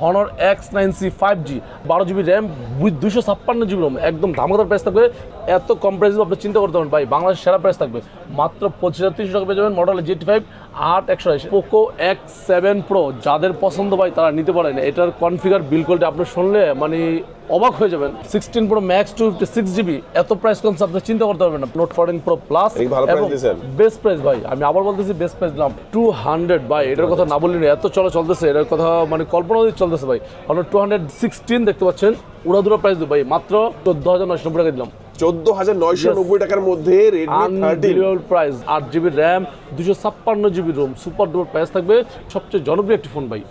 Honor X nine C five G বারো GB RAM দুশো ছাপ্পান্ন জিবি রোম একদম ধামাকাদার প্রাইস থাকবে। এত কম প্রাইস আপনি চিন্তা করতে পারেন ভাই বাংলাদেশ সেরা প্রাইস থাকবে। মাত্র পঁচিশ হাজার তিনশো টাকা পেয়ে যাবেন মডেল জিটি ফাইভ আট একশো আশি পোকো এক্স সেভেন প্রো যাদের পছন্দ ভাই তারা নিতে পারেন। এটার কনফিগার বিল কোয়ালিটি আপনি শুনলে মানে অবাক হয়ে যাবেন। Sixteen Pro Max two fifty six GB এত প্রাইস কমছে আপনি চিন্তা করতে পারবেন না। Note fourteen Pro Plus. Best price ভাই। আমি আবার বলতেছি বেস্ট প্রাইস দিলাম। টু হান্ড্রেড ভাই এটার কথা না বললি এত চলা চলতেছে এটার কথা মানে কল্পনা দিয়ে চলতেছে ভাই। কারণ টু হান্ড্রেড সিক্সটিন দেখতে পাচ্ছেন উড়াদুরা প্রাইস ভাই। মাত্র চোদ্দ হাজার নয়শো নব্বই টাকা দিলাম। চোদ্দ হাজার নয়শো নব্বই টাকার মধ্যে রেডমি থার্টিন প্রাইস আট জিবি র্যাম দুশো ছাপ্পান্ন GB ROM super duper price থাকবে। সবচেয়ে জনপ্রিয় একটি ফোন ভাই।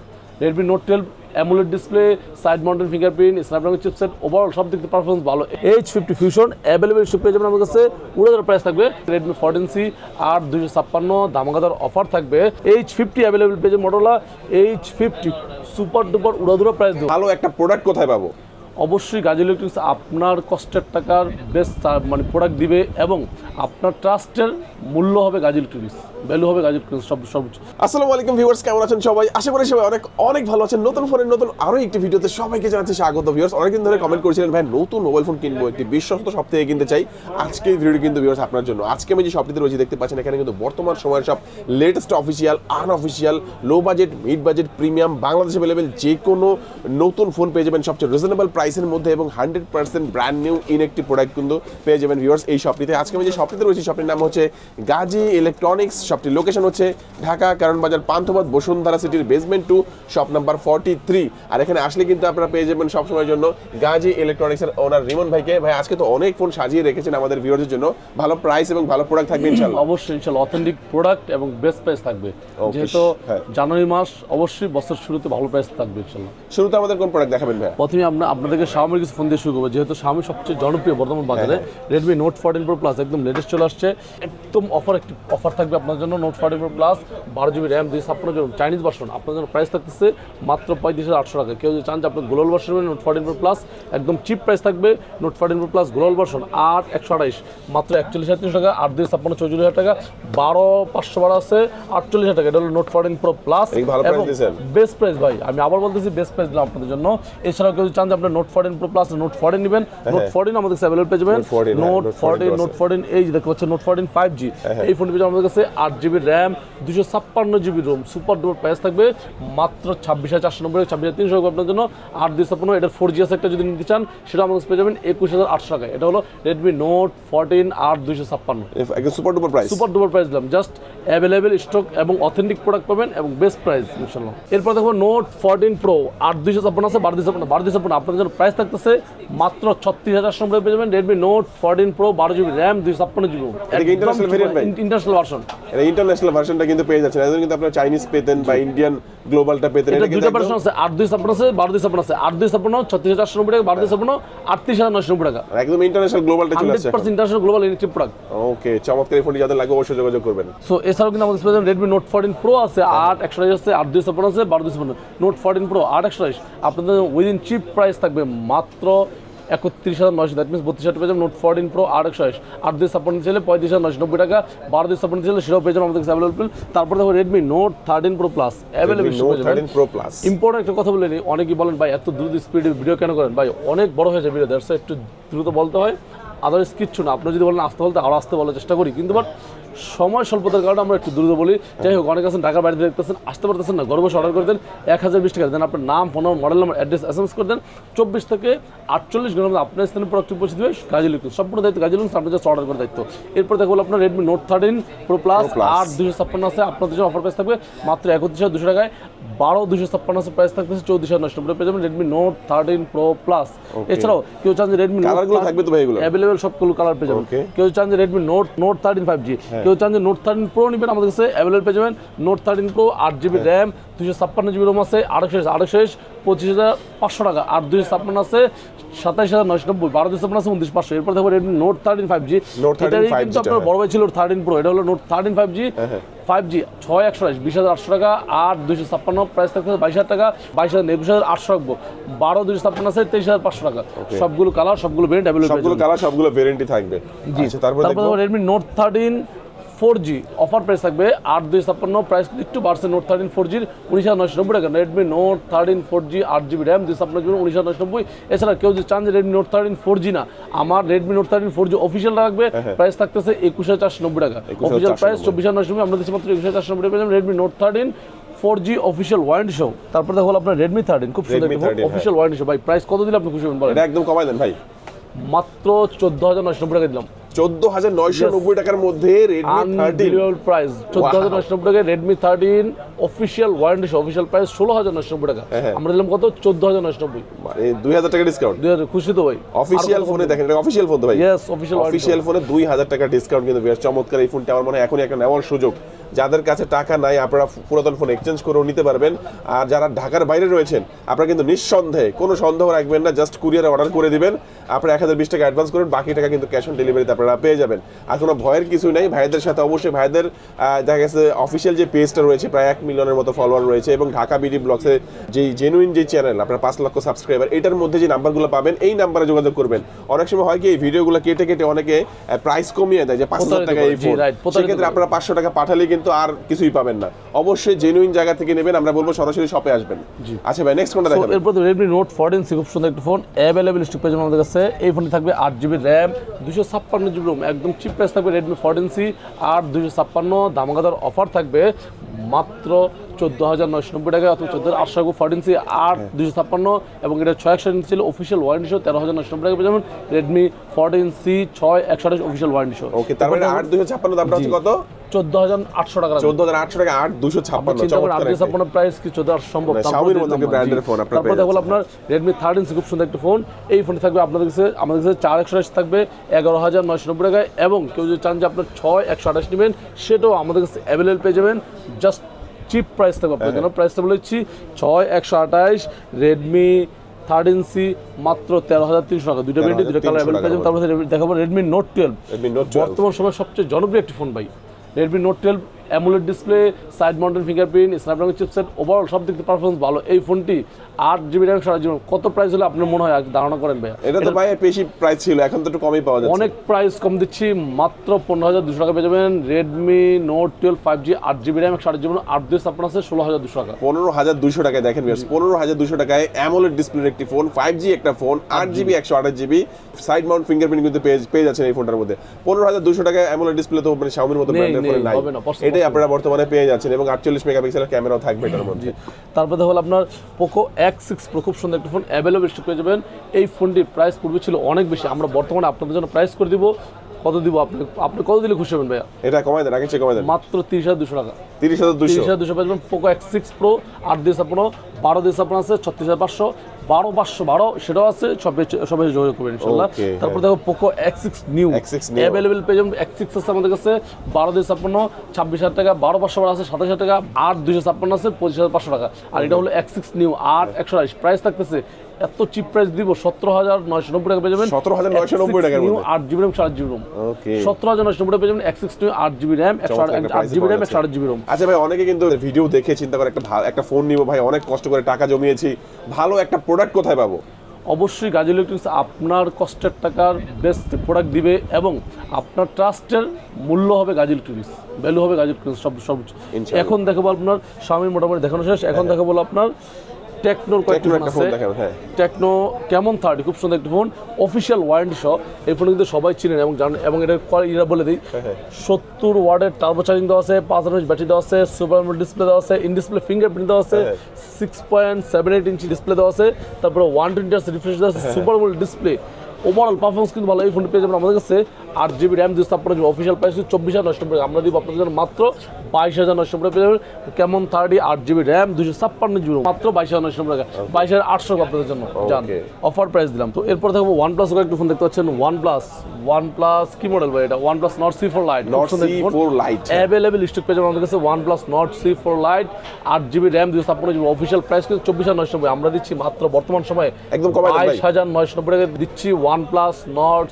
Redmi Note twelve AMOLED display side mountain fingerprint Snapdragon chipset overall সব দিক থেকে পারফরমেন্স ভালো। এইচ ফিফটি ফিউশন অ্যাভেলেবেল সব পেয়ে যাবেন আমার কাছে। উড়াদার প্রাইস থাকবে রেডমি ফোরটিন সি আর দুশো ছাপ্পান্ন দামাগাদার অফার থাকবে। এইচ ফিফটি অ্যাভেলেবেল পেয়ে যাবেন মডেলা এইচ ফিফটি সুপার ডুপার উড়াদুরা প্রাইস দেবো। ভালো একটা প্রোডাক্ট কোথায় পাবো? অবশ্যই গাজী ইলেকট্রিক্স আপনার কষ্টের টাকার বেস্ট মানে প্রোডাক্ট দিবে এবং আপনার ট্রাস্টের মূল্য হবে গাজী ইলেকট্রিক্স ভ্যালু হবে গাজী ইলেকট্রিক্স সব সব আসসালামু আলাইকুম ভিউয়ার্স কেমন আছেন সবাই? আশা করি সবাই অনেক অনেক ভালো আছেন। নতুন ফোনের নতুন আরও একটি ভিডিওতে সবাইকে জানাচ্ছি স্বাগত ভিউয়ার্স অনেকদিন ধরে কমেন্ট করেছিলেন, ভাই, নতুন মোবাইল ফোন কিনবো, একটি বিশ্বস্ত সব থেকে কিনতে চাই। আজকে এই ভিডিওটি কিন্তু ভিউয়ার্স আপনার জন্য। আজকে আমি যে শপটিতে রয়েছে, দেখতে পাচ্ছেন এখানে কিন্তু বর্তমান সময়ের সব latest official unofficial low budget mid budget premium Bangladesh available যে কোনো নতুন ফোন পেয়ে যাবেন। সবচেয়ে রিজনেবল প্রাইসের মধ্যে এবং hundred percent brand new in একটি প্রোডাক্ট কিন্তু পেয়ে যাবেন ভিউয়ার্স এই শপটিতে আজকে আমি যে শপটিতে রয়েছি শপটির নাম হচ্ছে গাজী ইলেকট্রনিক্স শপটির লোকেশন হচ্ছে ঢাকা কারণ বাজার পান্থপথ বসুন্ধরা সিটির basement two shop number forty three আর এখানে আসলে কিন্তু আপনারা পেয়ে যাবেন সবসময়ের জন্য গাজী ইলেকট্রনিক্সের ওনার রিমন ভাইকে। ভাই আজকে তো অনেক ফোন সাজিয়ে রেখেছেন আমাদের ভিউয়ার্সের জন্য। ভালো প্রাইস এবং ভালো প্রোডাক্ট থাকবে ইনশাল্লাহ অবশ্যই ইনশাল্লাহ অথেন্টিক প্রোডাক্ট এবং বেস্ট প্রাইস থাকবে। যেহেতু হ্যাঁ। জানুয়ারি মাস অবশ্যই বছর শুরুতে ভালো প্রাইস থাকবে ইনশাল্লাহ শুরুতে আমাদের কোন প্রোডাক্ট দেখাবেন ভাই? প্রথমে আমরা আপনাদেরকে শাওমির কিছু ফোন দিয়ে শুরু করব। যেহেতু শাওমি সবচেয়ে জনপ্রিয় বর্তমান বাজারে Redmi Note fourteen Pro Plus একদম লেটেস্ট চলে আসছে। একদম অফার একটি অফার থাকবে আপনার জন্য নোট ফোরটিন প্রো প্লাস বারো জিবি র্যাম দুই ছাপ্পান্ন জিবি চাইনিজ ভার্সন আপনার জন্য প্রাইস থাকতেছে মাত্র পঁয়ত্রিশ হাজার আটশো টাকা। কেউ যদি চান যে আপনার global version Note fourteen Pro Plus একদম চিপ প্রাইস থাকবে Note fourteen Pro Plus global version আট একশো আঠাইশ। মাত্র একচল্লিশ হাজার তিনশো টাকা আট দুই ছাপ্পান্ন চৌচল্লিশ হাজার টাকা। বারো পাঁচশো বারো আছে আটচল্লিশ হাজার টাকা। এটা হলো Note fourteen Pro Plus. Best price ভাই আমি আবার বলতেছি বেস্ট প্রাইস দিলাম আপনাদের জন্য। এছাড়াও কেউ যদি চান যে আপনার Note fourteen Pro Plus Note fourteen নেবেন নোট ফোরটিন আমাদের কাছে অ্যাভেলেবল পেয়ে যাবেন। Note 14, হ্যাঁ, Note Note 14 fourteen Note fourteen এই যে দেখতে পাচ্ছেন নোট ফোরটিন ফাইভ জি এই ফোনটি পেয়ে আমাদের কাছে আট জিবি র্যাম দুশো ছাপ্পান্ন GB ROM super duper price থাকবে মাত্র ছাব্বিশ হাজার চারশো নব্বই ছাব্বিশ হাজার তিনশো আপনার জন্য আট দুই ছাপ্পান্ন এটার ফোর জি একটা যদি নিতে চান সেটা আমাদের কাছে পেয়ে যাবেন একুশ হাজার আটশো টাকা এটা হলো রেডমি নোট ফোরটিন আট দুইশো ছাপ্পান্ন। Super duper price super duper price দিলাম জাস্ট অ্যাভেলেবেল স্টক এবং অথেন্টিক প্রোডাক্ট পাবেন এবং বেস্ট প্রাইস ইনশাল্লাহ এরপর দেখো নোট ফোরটিন প্রো আট দুইশো ছাপ্পান্ন আছে বারো দুইশো ছাপ্পান্ন বারো দুইশো ছাপ্পান্ন আপনাদের জন্য প্রাইস থাকতেছে মাত্র ছত্রিশ হাজার সম্পর্কে পেয়ে যাবেন রেডমি নোট ফোরটিন প্রো বারো জিবি র্যাম দুইশো ছাপ্পান্ন জিবি? ইন্টারন্যাশনাল ভার্সন এটা ইন্টারন্যাশনাল ভার্সনটা কিন্তু পেয়ে যাচ্ছেন। এজন্য কিন্তু আপনারা চাইনিজ পেতেন বা ইন্ডিয়ান গ্লোবালটা পেতেন এটা একদম- ভার্সন আছে আট দুই ছাপ্পান্ন আছে বারো দুই ছাপ্পান্ন আছে। আট দুই ছাপ্পান্ন ছত্রিশ হাজার নব্বই টাকা বারো দুই ছাপ্পান্ন আটত্রিশ হাজার নব্বই টাকা। একদম ইন্টারন্যাশনাল গ্লোবালটা চলে আসছে international global electric product okay চমৎকার এই ফোনটি যাদের লাগবে অবশ্যই যোগাযোগ করবেন। সো এছাড়াও কিন্তু আমাদের পেয়ে রেডমি নোট ফোরটিন প্রো আছে আট একশো আছে আট দুই ছাপ্পান্ন আছে বারো দুই ছাপ্পান্ন। নোট ফোরটিন প্রো আট একশো আপনাদের উইদিন চিপ প্রাইস থাকবে মাত্র একত্রিশ হাজার নয়শো। দ্যাট মিনস বত্রিশ হাজার পেয়ে যাবেন নোট ফোরটিন প্রো আর একশো আশ আট দুই ছাপ্পান্ন ছিল পঁয়ত্রিশ হাজার নয়শো নব্বই টাকা। বারো দুই ছাপ্পান্ন ছিল সেটাও পেয়ে যাবেন আমাদের কাছে অ্যাভেলেবল তারপর দেখো Redmi Note thirteen Pro Plus available Pro Plus important একটা কথা বলে নিই অনেকেই বলেন ভাই এত দ্রুত স্পিডে ভিডিও কেন করেন? ভাই অনেক বড় হয়েছে ভিডিও দ্যাটস একটু দ্রুত বলতে হয়। আদার্স কিচ্ছু না। আপনি যদি বলেন আসতে বলতে আরও আসতে বলার চেষ্টা করি। কিন্তু বাট সময় স্বল্পতার কারণে আমরা একটু দ্রুত বলি। যাই হোক অনেক আছেন ঢাকার বাড়িতে দেখতেছেন আসতে পারতেছেন না গর্ব অর্ডার করে দেন। এক হাজার বিশ টাকা দেন আপনার নাম phone number model number address S M S করে দেন। চব্বিশ থেকে আটচল্লিশ ঘণ্টার মধ্যে আপনার স্থানে প্রোডাক্ট পৌঁছে দেবে গাজী লিখুন। সম্পূর্ণ দায়িত্ব গাজী লিখুন আপনার জাস্ট অর্ডার করে দায়িত্ব। এরপর দেখো আপনার Redmi Note thirteen Pro Plus আট দুশো ছাপ্পান্ন আছে আপনাদের জন্য অফার প্রাইস থাকবে মাত্র একত্রিশ হাজার দুশো টাকায়। বারো দুশো ছাপ্পান্ন আছে প্রাইস থাকতেছে চৌত্রিশ হাজার নষ্ট পেয়ে যাবেন Redmi Note thirteen Pro Plus এছাড়াও কেউ চান যে রেডমি কালারগুলো থাকবে তো ভাই এগুলো? অ্যাভেলেবেল সবগুলো কালার পেয়ে যাবেন। কেউ চান যে Redmi Note Note thirteen five G কেউ চান যে নোট থার্টিন প্রো নেবেন আমাদের কাছে অ্যাভেলেবল পেয়ে যাবেন। নোট থার্টিন প্রো আট জিবি। র্যাম দুশো ছাপ্পান্ন জিবি রোম আছে আড়াইশো আড়াইশো পঁচিশ হাজার পাঁচশো টাকা আর দুশো ছাপ্পান্ন আছে সাতাইশ হাজার নয়শো নব্বই বারো দুশো ছাপ্পান্ন আছে উনত্রিশ পাঁচশো। এরপর দেখো Redmi Note thirteen five G Note 13 এটারই কিন্তু আপনার হ্যাঁ। বড় ভাই ছিল থার্টিন প্রো এটা হলো Note thirteen five G five G ছয় একশো আঠাশ বিশ হাজার আটশো টাকা আট দুশো ছাপ্পান্ন প্রাইস থাকতে বাইশ হাজার টাকা বাইশ হাজার একুশ হাজার আটশো রাখব। বারো দুশো ছাপ্পান্ন আছে তেইশ হাজার পাঁচশো টাকা। সবগুলো কালার সবগুলো ভেরিয়েন্ট অ্যাভেলেবল সবগুলো কালার সবগুলো ভেরিয়েন্টি থাকবে। আচ্ছা তারপর তারপর Redmi Note thirteen four G offer price থাকবে আট দুই ছাপ্পান্ন প্রাইস একটু বাড়ছে নোট থার্টিন ফোর জির উনিশ হাজার নয়শো নব্বই টাকা। Redmi Note thirteen four G আট জিবি র্যাম দুই ছাপ্পান্ন জিবি উনিশ হাজার নয়শো নব্বই। এছাড়া কেউ যদি চান যে Redmi Note thirteen four G না আমার Redmi Note thirteen four G official রাখবে প্রাইস থাকতেছে একুশ হাজার চারশো নব্বই টাকা। অফিসিয়াল প্রাইস চব্বিশ হাজার নয়শো নব্বই আমরা দিচ্ছি মাত্র একুশ হাজার চারশো নব্বই টাকা Redmi Note thirteen four G official warranty show তারপর দেখো আপনার রেডমি থার্টিন খুব সুন্দর Redmi 13। অফিসিয়াল ওয়ারেন্টি সহ ভাই প্রাইস কত দিলে আপনি খুশি হবেন বলেন? একদম কমাই দেন ভাই। মাত্র চোদ্দ হাজার নয়শো নব্বই টাকা দিলাম। চোদ্দ হাজার নয়শো নব্বই টাকার মধ্যে রেডমি থার্টিন প্রাইস চোদ্দ হাজার নয়শো নব্বই টাকা Redmi thirteen official warranty official price ষোলো হাজার নয়শো নব্বই টাকা। হ্যাঁ, হ্যাঁ। আমরা দিলাম কত? চোদ্দ হাজার নয়শো নব্বই। মানে দুই হাজার টাকা ডিসকাউন্ট দুই হাজার খুশি তো ভাই। অফিসিয়াল ফোনে দেখেন এটা অফিসিয়াল ফোন তো ভাই। ইয়েস অফিসিয়াল অফিসিয়াল ফোনে দুই হাজার টাকা ডিসকাউন্ট কিন্তু বেশ চমৎকার এই ফোনটা আমার মনে হয় এখনই একটা নেওয়ার সুযোগ। যাদের কাছে টাকা নাই আপনারা পুরাতন ফোন এক্সচেঞ্জ করেও নিতে পারবেন। আর যারা ঢাকার বাইরে রয়েছেন আপনারা কিন্তু নিঃসন্দেহে কোনো সন্দেহ রাখবেন না জাস্ট কুরিয়ারে অর্ডার করে দিবেন। আপনারা এক হাজার বিশ টাকা অ্যাডভান্স করেন বাকি টাকা কিন্তু ক্যাশ অন ডেলিভারিতে আপনারা পেয়ে যাবেন। আর কোনো ভয়ের কিছুই নাই। ভাইদের সাথে অবশ্যই ভাইদের দেখা গেছে অফিসিয়াল যে পেজটা রয়েছে প্রায় এক মিলিয়নের মতো ফলোয়ার রয়েছে এবং ঢাকা বিডি ব্লগসে যে জেনুইন যে চ্যানেল আপনার পাঁচ লক্ষ সাবস্ক্রাইবার এটার মধ্যে যে নাম্বারগুলো পাবেন এই নাম্বারে যোগাযোগ করবেন। অনেক সময় হয় কি এই ভিডিওগুলো কেটে কেটে অনেকে প্রাইস কমিয়ে দেয় যে পাঁচ হাজার টাকা এই ফোন সেক্ষেত্রে আপনারা পাঁচশো টাকা পাঠালে কিন্তু আর কিছুই পাবেন না। অবশ্যই জেনুইন জায়গা থেকে নেবেন আমরা বলব সরাসরি শপে আসবেন। আচ্ছা ভাই নেক্সট কোনটা দেখাবেন? এরপর রেডমি নোট ফোরটিন সি খুব সুন্দর একটা ফোন অ্যাভেলেবেল স্টক পেয়ে আমাদের কাছে। এই ফোনটি থাকবে আট জিবি র্যাম দুশো ছাপ্পান্ন জিবি রোম একদম চিপ প্রাইস থাকবে রেডমি ফোরটিন সি আর দুশো ছাপ্পান্ন দামাগাদার অফার থাকবে মাত্র চোদ্দ হাজার নয়শো নব্বই টাকা অথবা চোদ্দ হাজার আটশো ফোরটিন সি আট দুশো ছাপ্পান্ন এবং এটা ছয় একশো ছিল অফিসিয়াল ওয়ারেন্টি শো তেরো হাজার নয়শো নব্বই টাকা যাবেন রেডমি ফোরটিন সি ছয় একশো আঠাশ অফিসিয়াল ওয়ারেন্টি শো ওকে তার মানে আট দুশো ছাপ্পান্ন দামটা হচ্ছে কত? চোদ্দ হাজার আটশো টাকা চোদ্দ হাজার আটশো টাকা আট দুশো ছাপ্পান্ন প্রাইস কি চোদ্দ সম্ভব মানে আপনারা তারপর দেখো আপনার রেডমি থার্টিন খুব সুন্দর একটা ফোন এই ফোনটি থাকবে আপনাদের কাছে আমাদের কাছে চার একশো আঠাশ থাকবে এগারো হাজার নয়শো নব্বই টাকায় এবং কেউ যদি চান যে আপনার ছয় একশো আঠাশ নেবেন সেটাও আমাদের কাছে অ্যাভেলেবল পেয়ে যাবেন। জাস্ট চিপ প্রাইস থাকবে আপনার জন্য। প্রাইসটা বলেছি ছয় একশো আঠাশ রেডমি থার্টিন সি মাত্র তেরো হাজার তিনশো টাকা। দুটো ভেরিয়েন্ট দুটো কালার 13,300 অ্যাভেলেবল পেয়ে যাবেন। তারপরে দেখাবো Redmi Note twelve Redmi Note 12 বর্তমান সময় সবচেয়ে জনপ্রিয় একটি ফোন ভাই। Redmi Note twelve AMOLED display side mountain fingerprint Snapdragon chipset overall সব দিক থেকে পারফরমেন্স ভালো। এই ফোনটি আট জিবি র্যাম সারা জীবন কত প্রাইস হলে আপনার মনে হয় ধারণা করেন ভাইয়া? এটা তো ভাই বেশি প্রাইস ছিল এখন তো একটু কমই পাওয়া যাচ্ছে। অনেক প্রাইস কম দিচ্ছি মাত্র পনেরো হাজার দুশো টাকা পেয়ে যাবেন। Redmi Note twelve five G আট জিবি র্যাম একশো আট জিবি আট দুই আপনার আছে ষোলো হাজার দুশো টাকা। পনেরো হাজার দুশো টাকায় দেখেন পনেরো হাজার দুশো টাকায় অ্যামোলেড ডিসপ্লের একটি ফোন ফাইভ জি একটা ফোন আট জিবি একশো আঠাশ জিবি সাইড মাউন্ট ফিঙ্গারপ্রিন্ট কিন্তু পেয়ে যাচ্ছেন এই ফোনটার মধ্যে। পনেরো হাজার দুশো টাকায় অ্যামোলেড ডিসপ্লে তো মানে শাওমির মতো ব্র্যান্ডের ফোনে নাই এটাই আপনারা বর্তমানে পেয়ে যাচ্ছেন এবং আটচল্লিশ মেগাপিক্সেলের ক্যামেরাও থাকবে এটার মধ্যে। তারপরে দেখো আপনার পোকো এক্স সিক্স প্রো খুব সুন্দর একটা ফোন অ্যাভেলেবল স্টক পেয়ে যাবেন। এই ফোনটির প্রাইস পূর্বে ছিল অনেক বেশি। আমরা বর্তমানে আপনাদের জন্য প্রাইস করে দিব। কত দিব আপনি? আপনি কত দিলে খুশি হবেন ভাইয়া? এটা কমাই দেন আগে চেয়ে কমাই দেন। মাত্র তিরিশ হাজার দুশো টাকা। তিরিশ হাজার দুশো। তিরিশ হাজার দুশো যাবেন পোকো এক্স সিক্স প্রো আট দিয়ে ছাপ্পান্ন বারো দিয়ে ছাপ্পান্ন আছে ছত্রিশ হাজার পাঁচশো। বারো পাঁচশো বারো সেটাও আছে সবে সবাই যোগাযোগ করবেন ইনশাল্লাহ। Okay, তারপর দেখো Poco X six new available পেয়ে যাবেন এক্স সিক্স আছে আমাদের কাছে বারো দুই ছাপ্পান্ন ছাব্বিশ হাজার টাকা বারো পাঁচশো বারো আছে সাতাশ হাজার টাকা আট দুশো ছাপ্পান্ন আছে পঁচিশ হাজার পাঁচশো টাকা। আর এটা হলো এক্স সিক্স নিউ আট একশো প্রাইস থাকতেছে এত চিপ প্রাইস দিব সতেরো হাজার নয়শো নব্বই টাকা পেয়ে যাবেন। 17,990 টাকার নিউ মধ্যে। আট জিবি র্যাম সাত জিবি রোম সতেরো হাজার নয়শো নব্বই টাকা পেয়ে যাবেন এক্স সিক্স নিউ আট জিবি র্যাম আট জিবি র্যাম। একশো আট জিবি রোম আচ্ছা ভাই অনেকে কিন্তু ভিডিও দেখে চিন্তা করে একটা একটা ফোন নিবো ভাই অনেক কষ্ট করে টাকা জমিয়েছি। ভালো একটা প্রোডাক্ট কোথায় পাবো? অবশ্যই গাজী ইলেকট্রনিক্স আপনার কষ্টের টাকার বেস্ট প্রোডাক্ট দিবে এবং আপনার ট্রাস্টের মূল্য হবে গাজী ইলেকট্রনিক্স ভ্যালু হবে গাজী ইলেকট্রনিক্স সব সব। এখন দেখাবো আপনার স্বামী মোটামুটি দেখানো শেষ। এখন দেখাবো আপনার টেকনোর কয়েকটি ফোন আছে। হ্যাঁ। টেকনো কেমন থার্টি খুব সুন্দর একটা ফোন অফিসিয়াল ওয়ারেন্টি সহ। এই ফোন কিন্তু সবাই চিনেন এবং জানেন এবং এটা কোয়ালিটি এরা বলে দিই। হ্যাঁ। সত্তর ওয়ার্ডের টার্বো চার্জিং দেওয়া আছে পাঁচ হাজার ব্যাটারি দেওয়া আছে সুপার ডিসপ্লে দেওয়া আছে ইন ডিসপ্লে ফিঙ্গারপ্রিন্ট দেওয়া আছে হ্যাঁ। Six point seven eight inch display দেওয়া আছে তারপরে ওয়ান টোয়েন্টি রিফ্রেশ দেওয়া আছে হ্যাঁ। সুপার ডিসপ্লে ওভারঅল পারফরমেন্স কিন্তু ভালো এই ফোনটি পেয়ে যাবেন আমাদের কাছে। আট জিবি র্যাম দুশো জিবি অফিসিয়াল প্রাইস চব্বিশ হাজার নষ্ট টাকা। আমরা দিব আপনাদের জন্য মাত্র বাইশ হাজার টাকা পেয়ে যাবেন। কেমন থার্টি আট জিবি র্যাম দুশো ছাপ্পান্ন জিবি মাত্র বাইশ হাজার নষ্ট টাকা। বাইশ হাজার আটশো আপনাদের জন্য। জান অফার প্রাইস দিলাম। তো এরপর দেখব ওয়ান প্লাস একটু ফোন দেখতে পাচ্ছেন ওয়ান প্লাস ওয়ান প্লাস কি মডেল ভাই এটা? OnePlus Nord C four Lite Nord C4 Lite, হ্যাঁ। অ্যাভেলেবেল স্টক পেয়ে যাবেন আমাদের কাছে OnePlus Nord C four Lite আট জিবি র্যাম দুশো ছাপ্পান্ন জিবি অফিসিয়াল প্রাইস কিন্তু চব্বিশ হাজার নয়শো আমরা দিচ্ছি মাত্র বর্তমান সময়ে একদম কমাই বাইশ হাজার নয়শো নব্বই টাকা। দিচ্ছি ওয়ান প্লাস Nord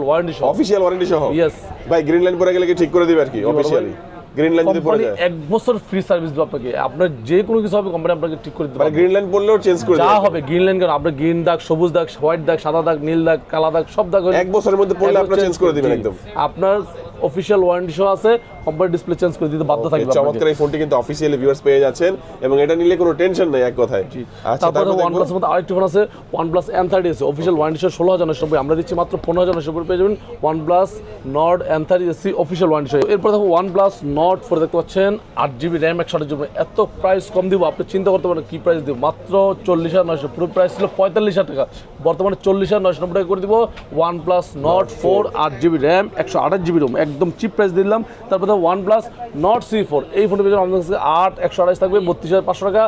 ওয়ারেন্টি সহ ওয়ারেন্টি সহ Yes. ভাই গ্রিন লাইন পরে গেলে কি ঠিক করে দিবে আর কি? অফিশিয়ালি গ্রিন লাইন যদি পড়ে যায়? এক বছর ফ্রি সার্ভিস দেবে আপনাকে। আপনার যে কোনো কিছু হবে কোম্পানি আপনাকে ঠিক করে দেবে মানে গ্রিন লাইন পড়লেও চেঞ্জ করে যা হবে গ্রিন লাইন কারণ আপনার গ্রিন দাগ সবুজ দাগ হোয়াইট দাগ সাদা দাগ নীল দাগ কালা দাগ সব দাগ এক বছরের মধ্যে পড়লে আপনি চেঞ্জ করে দিবেন একদম। আপনার অফিসিয়াল ওয়ারেন্টি সহ আছে কোম্পানি ডিসপ্লে চেঞ্জ করে দিতে বাধ্য থাকবে। চমৎকার এই ফোনটি কিন্তু অফিসিয়ালি ভিউয়ার্স পেয়ে যাচ্ছেন এবং এটা নিলে কোনো টেনশন নেই এক কথায়। আচ্ছা তারপরে তারপর ওয়ান মধ্যে আরেকটি ফোন আছে ওয়ান প্লাস এন থার্টি আছে অফিসিয়াল ওয়ারেন্টি সহ ষোলো হাজার নশো নব্বই। আমরা দিচ্ছি মাত্র পনেরো হাজার নশো নব্বই পেয়ে যাবেন N thirty SE official warranty সহ। এরপর দেখো ওয়ান প্লাস নট ফোর দেখতে পাচ্ছেন আট জিবি র্যাম একশো আট জিবি এত প্রাইস কম দিব আপনি চিন্তা করতে পারেন কি প্রাইস দিব। মাত্র চল্লিশ হাজার নয়শো পুরো প্রাইস ছিল পঁয়তাল্লিশ হাজার টাকা। বর্তমানে চল্লিশ হাজার নয়শো নব্বই টাকা করে দিব। ওয়ান প্লাস নট ফোর আট জিবি র্যাম একদম চিপ প্রাইস দিলাম। তারপরে one plus Nord C four এই ফোনটি পেয়ে যাবেন আমাদের কাছে আট, একশো আঠাশ থাকবে, বত্রিশ হাজার পাঁচশো টাকা।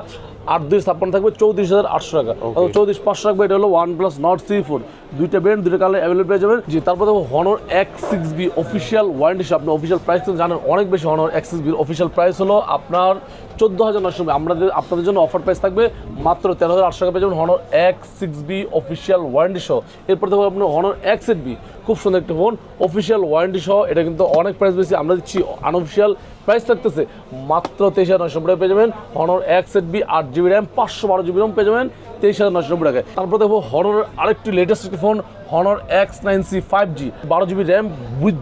আট দুই ছাপ্পান্ন থাকবে চৌত্রিশ হাজার আটশো টাকা। চৌত্রিশ পাঁচশো রাখবে এটা হলো one plus Nord C four দুইটা ব্র্যান্ড দুইটা কালার অ্যাভেলেবল পেয়ে যাবেন। জি তারপর দেখো Honor X six B official warranty আপনি অফিসিয়াল প্রাইস তো জানেন অনেক বেশি হনর এক্স সিক্স বির অফিসিয়াল প্রাইস হলো আপনার চোদ্দ হাজার নশো আমাদের আপনাদের জন্য অফার প্রাইস থাকবে মাত্র তেরো হাজার আটশো টাকা পেয়ে যাবেন Honor X six B official warranty সহ এরপর দেখো আপনার হনর এক্স এইট বি খুব সুন্দর একটা ফোন অফিসিয়াল ওয়ারেন্টি সহ এটা কিন্তু অনেক প্রাইস বেশি আমরা দিচ্ছি আনঅফিসিয়াল প্রাইস থাকতেছে। মাত্র তেইশ হাজার নশো টাকা পেয়ে যাবেন হনর এক্স এইট বি আট জিবি র্যাম পাঁচশো বারো জিবি র্যাম পেয়ে যাবেন তেইশ হাজার নশো নব্বই টাকায়। তারপর দেখব হনর আরেকটি latest phone Honor X nine C five G বারো জিবি র্যাম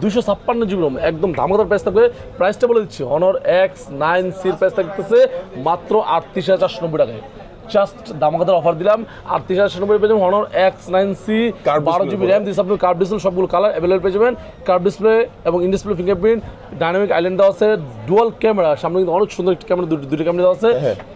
দুশো ছাপ্পান্ন জিবি রোম একদম ধামাকাদার প্রাইস থাকবে। প্রাইসটা বলে দিচ্ছি হনর এক্স নাইন সির প্রাইস থাকতেছে মাত্র আটত্রিশ হাজার চারশো নব্বই টাকায়। জাস্ট দামাকাদার অফার দিলাম। আটত্রিশ হাজার নব্বই পেয়ে যাবেন হনর এক্স নাইন সি বারো জিবি র্যাম দিচ্ছে আপনি কার্ভ ডিসপ্লে সবগুলো কালার অ্যাভেলেবল পেয়ে যাবেন। কার্ভ ডিসপ্লে এবং in display fingerprint dynamic island দেওয়া আছে ডুয়াল ক্যামেরা সামনে কিন্তু অনেক সুন্দর একটি ক্যামেরা দুটি ক্যামেরা দেওয়া আছে।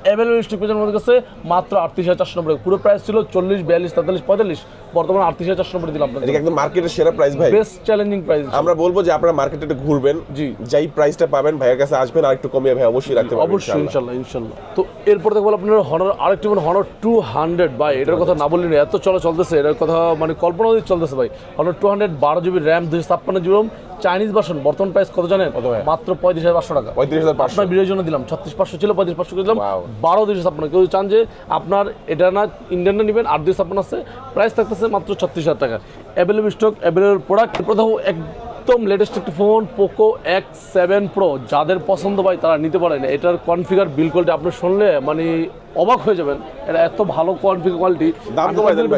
অ্যাভেলেবল স্টিক পেয়ে যাবেন আমাদের কাছে মাত্র আটত্রিশ হাজার চারশো নব্বই পুরো প্রাইস ছিল চল্লিশ বিয়াল্লিশ তেতাল্লিশ পঁয়তাল্লিশ। বর্তমানে আটত্রিশ হাজার চারশো নব্বই দিলাম এটা একদম মার্কেটের সেরা প্রাইস ভাই। বেস্ট চ্যালেঞ্জিং প্রাইস আমরা বলব যে আপনারা মার্কেটে একটু ঘুরবেন। জি। যেই প্রাইসটা পাবেন ভাইয়ের কাছে আসবেন আর একটু কমিয়ে ভাই অবশ্যই রাখতে পারবেন অবশ্যই। ইনশাল্লাহ ইনশাল্লাহ। তো এরপর দেখব আপনার হনার আরেকটি মানে হনার টু হান্ড্রেড ভাই এটার কথা না বললেন এত চলে চলতেছে এটার কথা মানে কল্পনা দিয়ে চলতেছে ভাই। হনার টু হান্ড্রেড বারো জিবি র্যাম দুশো ছাপ্পান্ন জিবি রোম চাইনিজ ভার্সন বর্তমান প্রাইস কত জানেন? মাত্র পঁয়ত্রিশ হাজার পাঁচশো টাকা। পঁয়ত্রিশ হাজার পাঁচশো। ভিডিওর জন্য দিলাম ছত্রিশ পাঁচশো ছিল পঁয়ত্রিশ পাঁচশো করে দিলাম. বারো দুশো ছাপ্পান্ন। কেউ চান যে আপনার এটা না ইন্ডিয়ানটা নেবেন আট দুশো ছাপ্পান্ন আছে প্রাইস থাকতেছে মাত্র ছত্রিশ হাজার টাকা। অ্যাভেলেবল স্টক অ্যাভেলেবল প্রোডাক্ট প্রথম একদম লেটেস্ট একটি phone Poco X seven Pro যাদের পছন্দ হয় তারা নিতে পারেন। এটার কনফিগার বিল কোয়ালিটি আপনি শুনলে মানে অবাক হয়ে যাবেন। এটা এত ভালো কনফিগার কোয়ালিটি।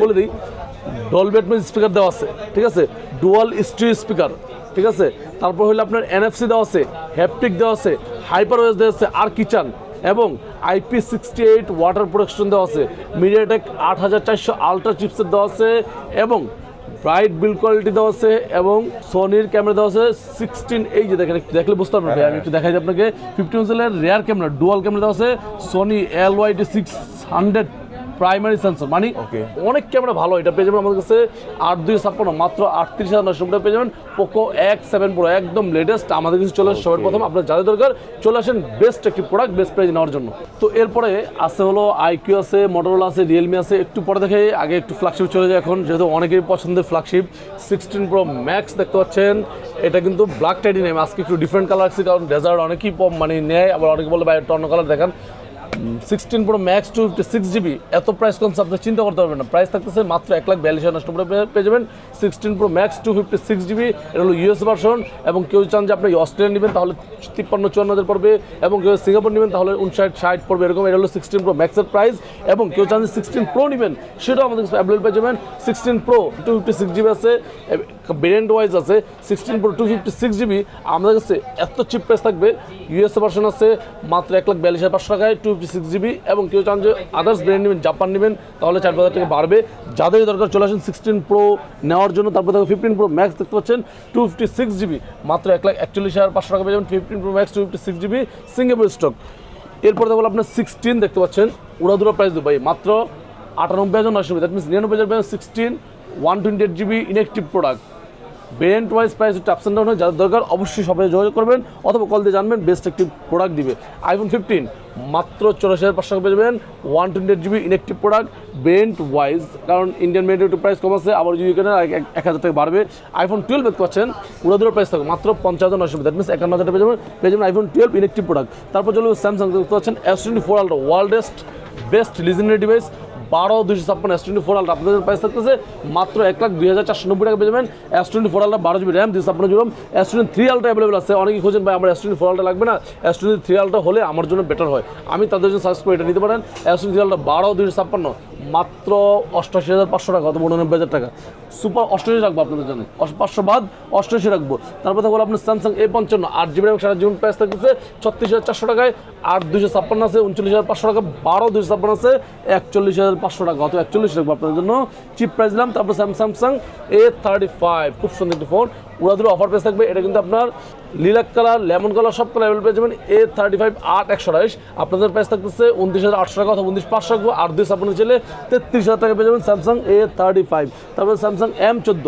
বলে দিই ডল ডলবেটমেন্ট স্পিকার দেওয়া আছে ঠিক আছে? ডুয়াল স্ট্রি স্পিকার ঠিক আছে? তারপর হলো আপনার এনএফসি দেওয়া আছে হ্যাপটিক দেওয়া আছে হাইপার ওয়েস দেওয়া আছে আর কিচান এবং IP sixty eight water protection দেওয়া আছে মিডিয়াটেক আট হাজার চারশো আলট্রা চিপসের দেওয়া আছে এবং ব্রাইট বিল কোয়ালিটি দেওয়া আছে এবং সোনির ক্যামেরা দেওয়া আছে সিক্সটিন এই যে দেখেন দেখলে বুঝতে পারবেন আমি একটু দেখাই আপনাকে। ফিফটিন সেলের রেয়ার ক্যামেরা ডুয়াল ক্যামেরা দেওয়া আছে Sony L YT six hundred primary sensor মানে. অনেক ক্যামেরা ভালো এটা পেয়ে যাবেন আমাদের কাছে আট দুই ছাপ্পান্ন মাত্র আটত্রিশ হাজার নশো টাকা পেয়ে যাবেন পোকো এক্স সেভেন প্রো একদম লেটেস্ট আমাদের কাছে চলে আসে সবার প্রথম। আপনার যাদের দরকার চলে আসেন বেস্ট একটি প্রোডাক্ট বেস্ট প্রাইস নেওয়ার জন্য। তো এরপরে আছে হলো আইকিউ আছে মোটরোলা আছে রিয়েলমি আছে একটু পরে দেখে আগে একটু ফ্ল্যাগশিপ চলে যায় এখন যেহেতু অনেকেরই পছন্দের ফ্ল্যাগশিপ সিক্সটিন প্রো ম্যাক্স দেখতে পাচ্ছেন। এটা কিন্তু ব্ল্যাক টাইডিনেম আজকে একটু ডিফারেন্ট কালার আছে কারণ ডেজার্ট অনেকেই মানে নেয় আবার অনেকে বলে ভাই অন্য কালার দেখান। Sixteen Pro Max two fifty six GB এত প্রাইস কমছে আপনি চিন্তা করতে পারবেন না। প্রাইস থাকতেছে মাত্র এক লাখ বিয়াল্লিশ হাজার নষ্ট করে পেয়ে- যাবেন। Sixteen Pro Max two fifty six GB এটা হলো ইউএস ভার্সন এবং কেউ চান যে আপনি অস্ট্রেলিয়া নেবেন, তাহলে তিপ্পান্ন চুয়ান্ন হাজার পড়বে, এবং কেউ সিঙ্গাপুর নেবেন, তাহলে উনষাট ষাট পড়বে, এরকম। এটা হলো সিক্সটিন প্রো ম্যাক্সের প্রাইস এবং কেউ চান যে সিক্সটিন প্রো নেবেন, সেটাও আমাদের কাছে অ্যাভেলেবল পেয়ে যাবেন। Sixteen Pro two fifty six GB আছে ভেরিয়েন্ট ওয়াইজ আছে। Sixteen Pro two fifty six GB আমাদের কাছে এত চিপ প্রাইস থাকবে। ইউএসএ ভার্সন আছে, মাত্র এক লাখ বিয়াল্লিশ হাজার পাঁচশো টাকায় টু ফিফটি সিক্স জিবি এবং কেউ চান যে আদার্স ব্র্যান্ড নেবেন জাপান নেবেন, তাহলে চার হাজার টাকা বাড়বে। যাদের দরকার চলে আসেন সিক্সটিন প্রো নেওয়ার জন্য, তারপর দেখো ফিফটিন প্রো ম্যাক্স দেখতে পাচ্ছেন টু ফিফটি সিক্স জিবি। মাত্র এক লাখ একচল্লিশ হাজার পাঁচশো টাকা পেয়ে যাবেন fifteen Pro Max two fifty six GB Singapore stock এরপর দেখো আপনার সিক্সটিন দেখতে পাচ্ছেন উড়াদুরা প্রাইস দেবো ভাই, মাত্র আটানব্বই হাজার নশো দ্যাট মিনস নিরানব্বই হাজার sixteen one twenty eight GB inactive product variant wise price একটু আপস ডাউন হয়, যাদের দরকার অবশ্যই সবাই যোগাযোগ করবেন, অথবা কল দিয়ে জানবেন বেস্ট একটি প্রোডাক্ট দিবে। আইফোন ফিফটিন মাত্র চল্লিশ হাজার পাঁচশো পেয়ে যাবেন one twenty GB inactive product variant wise কারণ ইন্ডিয়ান ভেরিয়েন্ট একটু প্রাইস কম আছে, আবার যদি এখানে এক- হাজার টাকা বাড়বে। আইফোন টুয়েলভ দেখতে পাচ্ছেন দূরের প্রাইস থাকবে, মাত্র পঞ্চাশ হাজার নশো দ্যাট মিনস একান্ন হাজার টাকা পেয়ে যাবেন পেয়ে যাবেন আইফোন টুয়েলভ ইনেকটিভ প্রোডাক্ট তারপর চলবে স্যামসাং দেখতে পাচ্ছেন S twenty four Ultra worldest best legendary device বারো দুশো ছাপ্পান্ন এস টোয়েন্টি ফোর আলট্রা আপনাদের প্রাইস থাকতেছে মাত্র এক লাখ দুই হাজার চারশো নব্বই টাকা পেয়ে যাবেন। এস টোয়েন্টি ফোর আলট্রা বারো জিবি র্যাম দুশো ছাপ্পান্ন GB S twenty three Ultra available আছে। অনেকেই খোঁজেন ভাই, আমার এস টোয়েন্টি ফোর আলট্রা লাগবে না? এস টোয়েন্টি থ্রি আলট্রা হলে আমার জন্য বেটার হয়। আমি তাদের জন্য সার্চ করে, এটা নিতে পারেন। এস টোয়েন্টি থ্রি আলট্রা বারো দুশো ছাপ্পান্ন, মাত্র অষ্টাশি হাজার পাঁচশো টাকা, অথবা উননব্বই হাজার টাকা। সুপার অষ্টাশি রাখব আপনাদের জন্য। পাঁচশো বাদ অষ্টাশি রাখব। তারপর থাকব আপনার স্যামসাং এ পঞ্চান্ন, আট জিবি র্যাম, সারা জীবন প্রাইস থাকতেছে ছত্রিশ হাজার চারশো টাকায়। আট দুশো ছাপ্পান্ন আছে, উনচল্লিশ হাজার পাঁচশো টাকা, বারো দুশো ছাপ্পান্ন আছে, একচল্লিশ হাজার পাঁচশো টাকা অথবা একচল্লিশ রাখব আপনাদের জন্য। চিপ প্রাইস দিলাম, তারপর স্যামসাং এ থার্টি ফাইভ খুব সুন্দর একটি ফোন উড়াদুড়ি অফার প্রাইস থাকবে, এটা কিন্তু আপনার লিলাক কালার লেমন কালার সব কালার অ্যাভেলেবল পেয়ে যাবেন। এ থার্টি ফাইভ আট একশো আড়াইশ আপনাদের প্রাইস থাকতেছে উনত্রিশ হাজার আটশো টাকা অথবা উনত্রিশ পাঁচশো রাখব। আর দুই ছাপ্পান্ন ছেলে তেত্রিশ হাজার টাকা পেয়ে যাবেন স্যামসাং এ থার্টি ফাইভ তারপরে স্যামসাং এম চোদ্দ।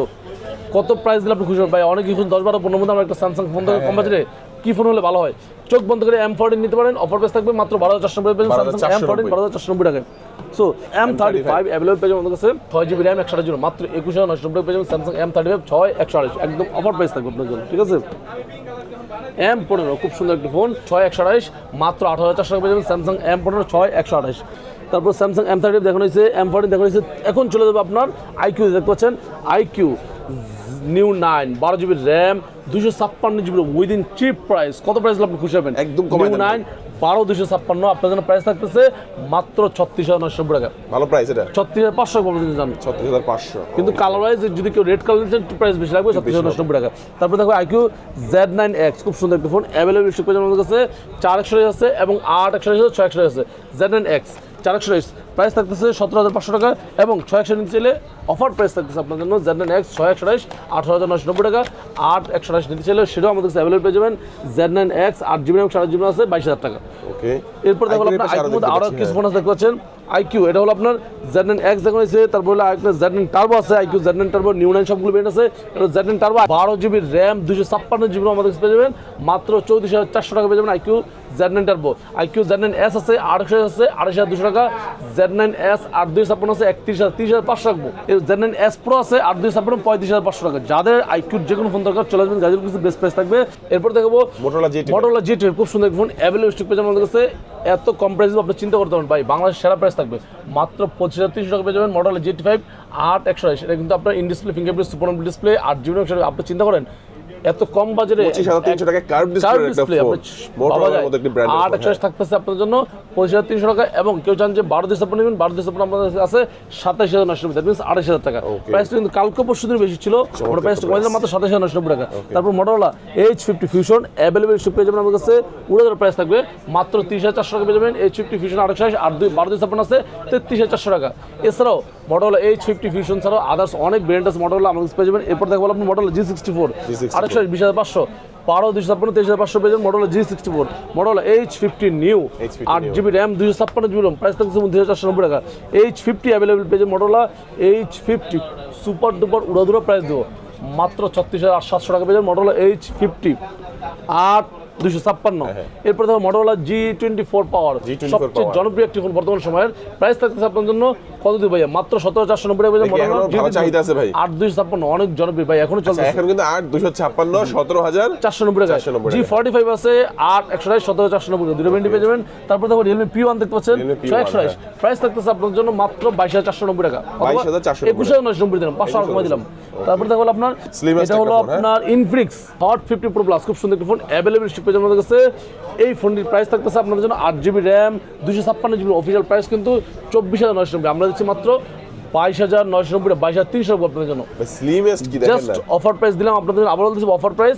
কত প্রাইস দিলে আপনি খুশি হবেন? ভাই অনেক কিছু দশ বারো পনেরো মধ্যে আমরা একটা স্যামসাং ফোন থেকে কম বাজেটে কি ফোন হলে ভালো হয়? চোখ বন্ধ করে এম ফোরটিন নিতে পারেন। অফার প্রাইস থাকবে মাত্র বারো হাজার চারশো নব্বই এম ফোরটিন বারো হাজার চারশো নব্বই টাকায়। So M thirty five available পেয়ে যাবেন আমাদের কাছে। ছয় জিবি র্যাম একশো জিবি মাত্র একুশ হাজার নশো নব্বই পেয়ে যাবেন স্যামসাং এম থার্টি ফাইভ ছয় একশো আঠাশ। একদম অফার প্রাইস থাকবে আপনার জন্য। ঠিক আছে? এম পনেরো খুব সুন্দর একটি ফোন ছয় একশো আঠাশ। মাত্র আট হাজার চারশো টাকা পেয়ে যাবেন স্যামসাং এম পনেরো ছয় একশো আঠাশ। তারপর স্যামসাং এম থার্টি দেখানো হয়েছে। এম ফোরটিন দেখানো হয়েছে। এখন চলে যাবে আপনার আইকিউ দেখতে পাচ্ছেন? আইকিউ নিউ নাইন বারো জিবি র্যাম দুশো ছাপ্পান্ন জিবি উইদিন চিপ প্রাইস কত প্রাইস আপনি খুশি হবেন একদম নিউ নাইন বারো দুশো ছাপ্পান্ন আপনার জন্য প্রাইস থাকতেছে মাত্র ছত্রিশ হাজার নশো টাকা। ভালো প্রাইস এটা। ছত্রিশ হাজার পাঁচশো কম জান ছত্রিশ হাজার পাঁচশো। কিন্তু কালার ওয়াইজ যদি কেউ রেড কালার নিচ্ছেন প্রাইস বেশি লাগবে ছত্রিশ হাজার নব্বই টাকা। তারপরে দেখো আইকিউ জেড নাইন এক্স খুব সুন্দর একটা ফোন অ্যাভেলেবল আমাদের কাছে। চার একশো আছে এবং আট একশো আছে ছয় একশো আছে। জেড নাইন এক্স চার একশো প্রাইস থাকতেছে সতেরো হাজার পাঁচশো টাকা এবং ছয় একশো নিতে চাইলে অফার প্রাইস থাকতেছে আপনার জন্য জেড এক্স ছয় একশো আঠারো হাজার নশো নব্বই টাকা আট একশো নিতে চাইলে সেটাও আমাদের কাছে অ্যাভেলেবল পেয়ে যাবেন। জেড নাইন এক্স আট জিবি এবং সাড়ে জিবি আছে বাইশ হাজার টাকা। ওকে এরপর দেখো আপনার আইকিউর মধ্যে আরও কিছু ফোন আছে দেখতে পাচ্ছেন। আইকিউ এটা হলো আপনার জেড নাইন এক্স দেখা হয়েছে তারপর হলো আপনার জেড নাইন টার্বো আছে iQOO Z nine turbo new nine সবগুলো বেড আছে। এটা জেড নাইন টার্বো বারো জিবি র্যাম দুশো ছাপ্পান্ন জিবি আমাদের কাছে পেয়ে যাবেন। মাত্র চৌত্রিশ হাজার চারশো টাকা পেয়ে যাবেন iQOO Z nine turbo iQOO Z nine S আছে আড়াইশো আছে আড়াইশ হাজার দুশো টাকা। জেড নাইন এস আট দুই ছাপ্পান্ন আছে একত্রিশ হাজার তিরিশ হাজার পাঁচশো রাখব। জেড নাইন এস প্রো আছে আট দুই ছাপ্পান্ন পঁয়ত্রিশ হাজার পাঁচশো টাকা। যাদের আইকিউর যে কোনো ফোন দরকার চলে আসবেন কিছু বেস্ট প্রাইস থাকবে। এরপর দেখাবো Motorola G Motorola G ten খুব সুন্দর ফোন অ্যাভেলেবল স্টক পেয়ে আমাদের কাছে। এত কম প্রাইসে আপনি চিন্তা করতে পারেন ভাই বাংলাদেশ সেরা প্রাইস থাকবে। মাত্র পঁচিশ হাজার তিনশো টাকা পেয়ে যাবেন মটোরোলা জি ফাইভ আট একশো এটা কিন্তু আপনার in display fingerprint super display আট জিবি আপনি চিন্তা করেন এত কম হাজার টাকা কার্ভ ডিসপ্লে একটা ব্র্যান্ড আট একশো থাকতেছে আপনার জন্য টাকা এবং কেউ চান যে বারো ডিসেম্বর নেবেন বারো ডিসেম্বর আমাদের আছে দ্যাট মিনস আঠাশ টাকা। Okay. প্রাইসটা কিন্তু কালকে পরশু দিন বেশি ছিল ওটা প্রাইসটা কমে মাত্র সাতাশ হাজার নশো নব্বই টাকা তারপর H fifty fusion available stock পেয়ে যাবেন আমাদের কাছে। উড়ে প্রাইস থাকবে মাত্র তিরিশ হাজার চারশো টাকা পেয়ে যাবেন এইচ ফিফটি ফিউশন আটশো আর দুই বারো ডিসেম্বর আছে তেত্রিশ হাজার চারশো টাকা। এছাড়াও মডেল এইচ ফিফটি ফিউশন ছাড়াও আদার্স অনেক ব্র্যান্ড আছে মডেল আমাদের কাছে পেয়ে যাবেন। এরপর দেখব আপনি model G sixty four G64 আরেকশো বিশ হাজার পাঁচশো। পারো দুশো ছাপ্পান্ন তেইশ হাজার পাঁচশো পেয়ে model G sixty four model H fifty new H50 আট জিবি র্যাম দুশো ছাপ্পান্ন জিবি র্যাম প্রাইস থাকছে দুই হাজার চারশো নব্বই টাকা। এইচ ফিফটি অ্যাভেলেবল পেয়েছেন মডেলা এইচ ফিফটি সুপার ডুপার উড়াধুরা প্রাইস দেবো। মাত্র ছত্রিশ হাজার সাতশো টাকা পেয়ে মডেল মডেলা এইচ ফিফটি আট দুশো ছাপ্পান্ন। হ্যাঁ। এরপর দেখো মডেলা জি টোয়েন্টি ফোর পাওয়ার সবচেয়ে জনপ্রিয় একটি ফোন বর্তমান সময়ের। প্রাইস থাকতেছে আপনার জন্য কত দিবে ভাইয়া? মাত্র সতেরো চারশো নব্বই চাহিদা আছে ভাই। আট দুশো ছাপ্পান্ন অনেক জনপ্রিয় ভাই এখনও চলছে এখন কিন্তু আট দুশো ছাপ্পান্ন সতেরো হাজার চারশো নব্বই টাকা জি ফর্টি ফাইভ আছে আট একশো আঠাশ সতেরো চারশো নব্বই দুটো ভেন্টি পেয়ে যাবেন। তারপর দেখো রিয়েলমি পি ওয়ান দেখতে পাচ্ছেন ছয় একশো আঠাশ। প্রাইস থাকতেছে আপনার জন্য মাত্র বাইশ হাজার চারশো নব্বই টাকা। 22,490 একুশ হাজার নয়শো নব্বই দিলাম পাঁচশো টাকা দিলাম। তারপর দেখো আপনার এটা হলো হ্যাঁ? আপনার Infinix Hot fifty Pro plus খুব সুন্দর একটা ফোন অ্যাভেলেবল পেয়ে আমাদের কাছে এই ফোনটির প্রাইস থাকতেছে আপনাদের জন্য আট জিবি র্যাম দুশো ছাপ্পান্ন জিবি অফিসিয়াল প্রাইস কিন্তু চব্বিশ হাজার নয়শো নব্বই। আমরা দিচ্ছি মাত্র বাইশ হাজার নয়শো নব্বই বাইশ হাজার তিনশো নব্বই আপনাদের জন্য। জাস্ট অফার প্রাইস দিলাম আপনাদের জন্য আবার দিচ্ছি অফার প্রাইস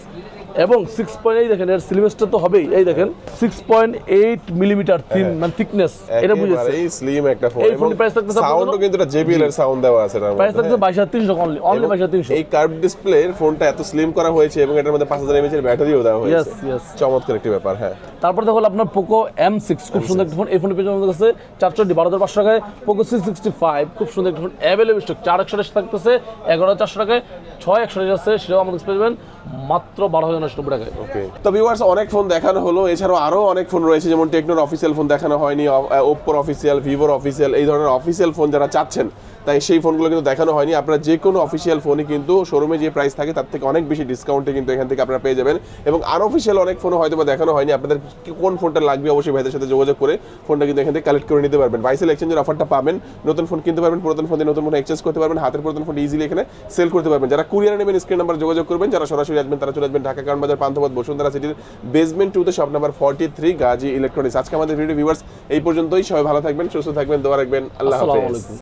এবং সিক্স পয়েন্ট এই দেখেন এর সিলিমেস্টার তো হবেই। এই দেখেন six point eight millimetre thin মানে থিকনেস এটা বুঝেছে এই স্লিম একটা ফোন এই price থাকতেছে আপনার সাউন্ডও কিন্তু এটা জেবিএল এর সাউন্ড দেওয়া আছে এটার প্রাইস হাজার তিনশো অনলি অনলি বাইশ হাজার তিনশো। এই কার্ভ ডিসপ্লে এর ফোনটা এত স্লিম করা হয়েছে এবং এটার মধ্যে পাঁচ হাজার এমএচ এর ব্যাটারিও দেওয়া হয়েছে. চমৎকার একটি ব্যাপার হ্যাঁ। তারপর দেখো আপনার পোকো এম সিক্স খুব সুন্দর একটা ফোন এই ফোনের পেছনে আমাদের কাছে চারশোটি বারো হাজার পাঁচশো টাকায় পোকো সি সিক্সটি ফাইভ খুব সুন্দর একটা ফোন অ্যাভেলেবল স্টক চার একশো টাকা থাকতেছে এগারো হাজার চারশো টাকায়। ছয় একশো টাকা আছে সেটাও আমাদের পেয়ে যাবেন মাত্র বারো হাজার নশো টাকায়। ওকে তো ভিউয়ার্স অনেক ফোন দেখানো হলো, এছাড়াও আরও অনেক ফোন রয়েছে, যেমন টেকনোর অফিসিয়াল ফোন দেখানো হয়নি ওপ্পোর অফিসিয়াল ভিভোর অফিসিয়াল এই ধরনের অফিসিয়াল ফোন যারা চাচ্ছেন, তাই সেই ফোনগুলো কিন্তু দেখানো হয়নি। আপনারা যে কোনো অফিসিয়াল ফোনই কিন্তু শোরুমে যে প্রাইস থাকে, তার থেকে অনেক বেশি ডিসকাউন্টে কিন্তু এখান থেকে আপনারা পেয়ে যাবেন। এবং আনঅফিসিয়াল অনেক ফোন হয়তো দেখানো হয়নি। আপনাদের কোন ফোনটা লাগবে অবশ্যই ভাইদের সাথে যোগাযোগ করে ফোনটা কিন্তু এখান থেকে কালেক্ট করে নিতে পারবেন। বাইসেল এক্সচেঞ্জের অফারটা পাবেন, নতুন ফোন কিনতে পারবেন, পুরাতন ফোন দিয়ে নতুন ফোন এক্সচেঞ্জ করতে পারবেন, হাতের পুরাতন ফোন ইজিলি এখানে সেল করতে পারবেন। যারা কুরিয়ার নেবেন স্ক্রিন নাম্বার যোগাযোগ করবেন। যারা সরাসরি আসবেন তারা চলে আসবেন ঢাকা কারণ বাজার পান্থপথ বসুন্ধরা সিটির বেসমেন্ট টুতে shop number forty three Gazi electronics আজকে আমাদের ভিডিও ভিউয়ার্স এই পর্যন্তই। সবাই ভালো থাকবেন সুস্থ থাকবেন দোয়া রাখবেন। আল্লাহ হাফেজ।